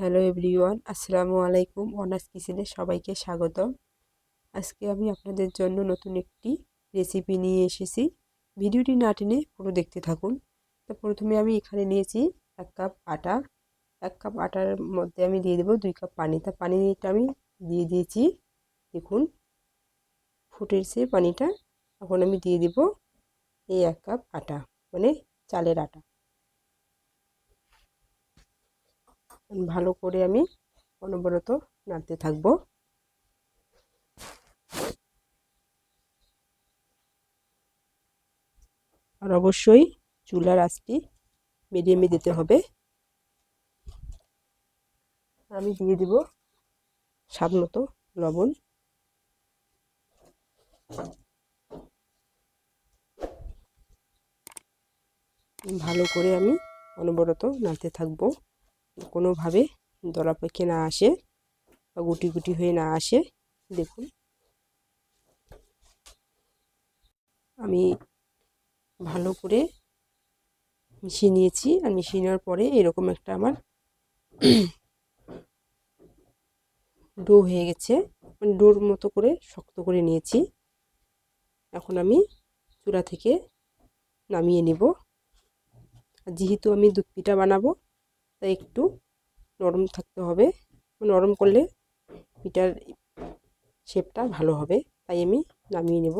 Hello everyone আসসালামু আলাইকুম honours কিচেনে সবাইকে স্বাগতম। আজকে আমি আপনাদের জন্য নতুন একটি রেসিপি নিয়ে এসেছি। ভিডিওটি না টেনে পুরো দেখতে থাকুন। তো প্রথমে আমি এখানে নিয়েছি এক কাপ আটা। এক কাপ আটার মধ্যে আমি দিয়ে দেবো দুই কাপ পানি। তা পানিটা আমি দিয়ে দিয়েছি। দেখুন, ফুটেছে পানিটা। এখন আমি দিয়ে দেব এই এক কাপ আটা মানে চালের আটা। ভালো করে আমি অনবরত নাড়তে থাকব। আর অবশ্যই চুলার আঁচটি মিডিয়ামে দিতে হবে। আমি দিয়ে দিব স্বাদ মতো লবণ। ভালো করে আমি অনবরত নাড়তে থাকব। কোনোভাবে দলা না আসে বা গুটি গুটি হয়ে না আসে, দেখুন। আমি ভালো করে মিশিয়ে নিয়েছি আর মিশিয়ে নেওয়ার পরে এরকম একটা আমার ডো হয়ে গেছে। মানে ডোর মতো করে শক্ত করে নিয়েছি। এখন আমি চূড়া থেকে নামিয়ে নিব। যেহেতু আমি দুধ পিঠা বানাবো তাই একটু নরম থাকতে হবে। নরম করলে পিঠার শেপটা ভালো হবে, তাই আমি নামিয়ে নেব।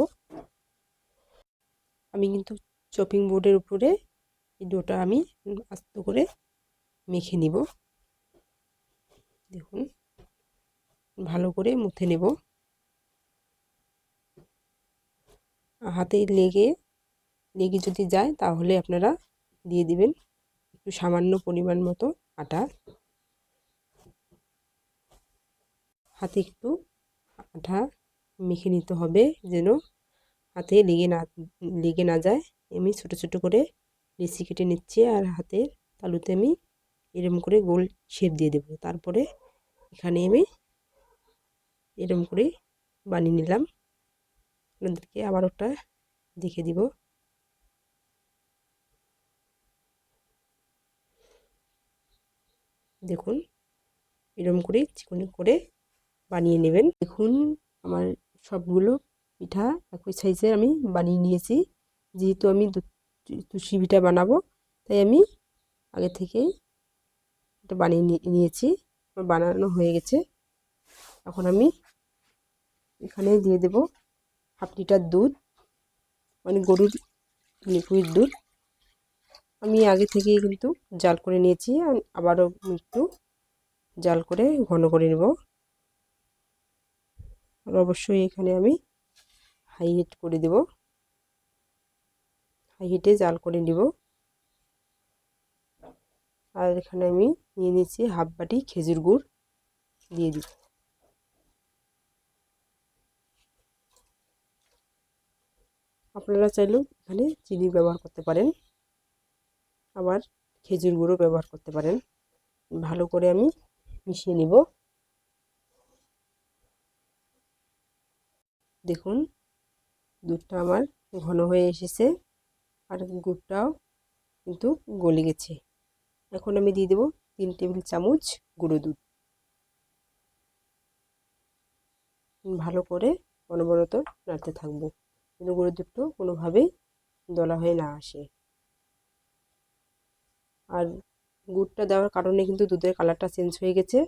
আমি কিন্তু চপিং বোর্ডের উপরে এই ডোটা আমি আস্ত করে মেখে নিব। দেখুন, ভালো করে মুথে নেব। হাতে লেগে লেগে যদি যায় তাহলে আপনারা দিয়ে দিবেন। একটু সামান্য পরিমাণ মতো আটা। হাতে একটু আটা মেখে নিতে হবে যেন হাতে লেগে না লেগে না যায়। আমি ছোট ছোট করে লিচি কেটে নিচ্ছি আর হাতের তালুতে আমি এরম করে গোল শেপ দিয়ে দেব। তারপরে এখানে আমি এরম করে বানিয়ে নিলাম। আপনাদেরকে আবার ওটা দেখে দিব। দেখুন, এরম করে চিকনি করে বানিয়ে নেবেন। দেখুন, আমার সবগুলো পিঠা একই সাইজে আমি বানিয়ে নিয়েছি। যেহেতু আমি তুষি পিঠা বানাবো, তাই আমি আগে থেকেই এটা বানিয়ে নিয়েছি। আমার বানানো হয়ে গেছে। এখন আমি এখানে দিয়ে দেব হাফ লিটার দুধ মানে গরুর লিকুইড দুধ। আমি আগে থেকেই কিন্তু জাল করে নিয়েছি আবারও একটু জাল করে ঘন করে নেব। আর অবশ্যই এখানে আমি হাই হিট করে দেব। হাই হিটে জাল করে নিব। আর এখানে আমি নিয়ে নিচ্ছি হাফ বাটি খেজুর গুড় দিয়ে দিব আপনারা চাইলেও এখানে চিনি ব্যবহার করতে পারেন। আবার খেজুর গুঁড়ো ব্যবহার করতে পারেন। ভালো করে আমি মিশিয়ে নিব। দেখুন, দুধটা আমার ঘন হয়ে এসেছে আর গুড়টাও কিন্তু গলে গেছে। এখন আমি দিয়ে দেবো তিন টেবিল চামচ গুঁড়ো দুধ। ভালো করে অনবরত নাড়তে থাকব কিন্তু গুঁড়ো দুধটা কোনোভাবেই দলা হয়ে না আসে। আর গুড়টা দেওয়ার কারণে কিন্তু দুধের কালারটা চেঞ্জ হয়ে গেছে।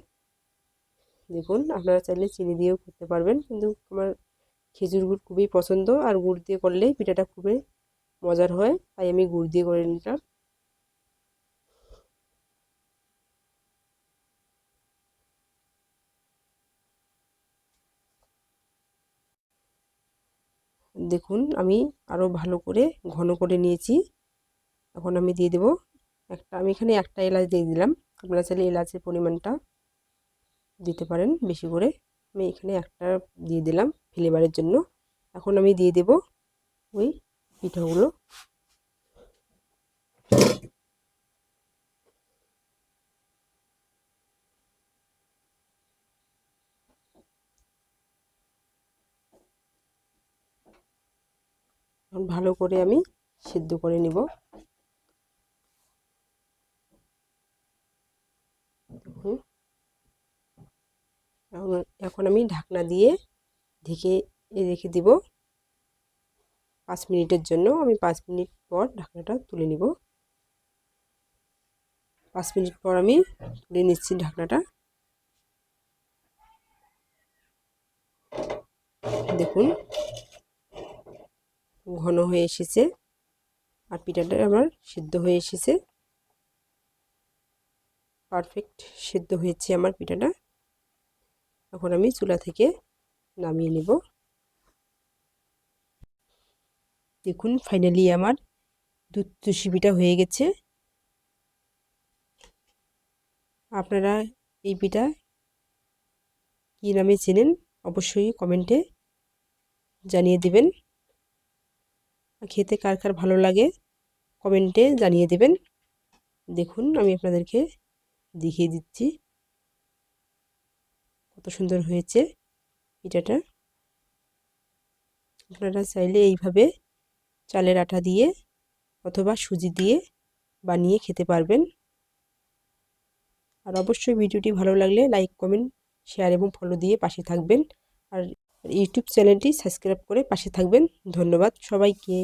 দেখুন, আপনারা চাইলে চিনি দিয়েও করতে পারবেন, কিন্তু আমার খেজুর গুড় খুবই পছন্দ, আর গুড় দিয়ে করলে পিঠাটা খুবই মজার হয়, তাই আমি গুড় দিয়ে করে নিলাম। দেখুন, আমি আরও ভালো করে ঘন করে নিয়েছি। এখন আমি দিয়ে দেব একটা, আমি এখানে একটা এলাচ দিয়ে দিলাম। আপনারা চাইলে এলাচের পরিমাণটা দিতে পারেন বেশি করে। আমি এখানে একটা দিয়ে দিলাম ফ্লেভারের জন্য। এখন আমি দিয়ে দেব ওই পিঠাগুলো। ভালো করে আমি সিদ্ধ করে নিব দেখুন এখন- আমি ঢাকনা দিয়ে ঢেকে রেখে দিব। পাঁচ মিনিটের জন্য আমি পাঁচ মিনিট পর ঢাকনাটা তুলে নিব। পাঁচ মিনিট পর আমি তুলে নিচ্ছি ঢাকনাটা। দেখুন, ঘন হয়ে এসেছে আর পিঠাটা আমার সিদ্ধ হয়ে এসেছে। পারফেক্ট সিদ্ধ হয়েছে আমার পিঠাটা। এখন আমি চুলা থেকে নামিয়ে নেব। দেখুন ফাইনালি আমার দুধ তুষি পিঠা হয়ে গেছে। আপনারা এই পিঠা কী নামে চেনেন অবশ্যই কমেন্টে জানিয়ে দিবেন। খেতে কার কার ভালো লাগে কমেন্টে জানিয়ে দেবেন। দেখুন, আমি আপনাদেরকে দেখিয়ে দিচ্ছি। কত সুন্দর হয়েছে পিঠাটা। আপনারা চাইলে এইভাবে চালের আটা দিয়ে অথবা সুজি দিয়ে বানিয়ে খেতে পারবেন। আর অবশ্যই ভিডিওটি ভালো লাগলে লাইক, কমেন্ট, শেয়ার এবং ফলো দিয়ে পাশে থাকবেন। আর ইউটিউব চ্যানেলটি সাবস্ক্রাইব করে পাশে থাকবেন। ধন্যবাদ সবাইকে।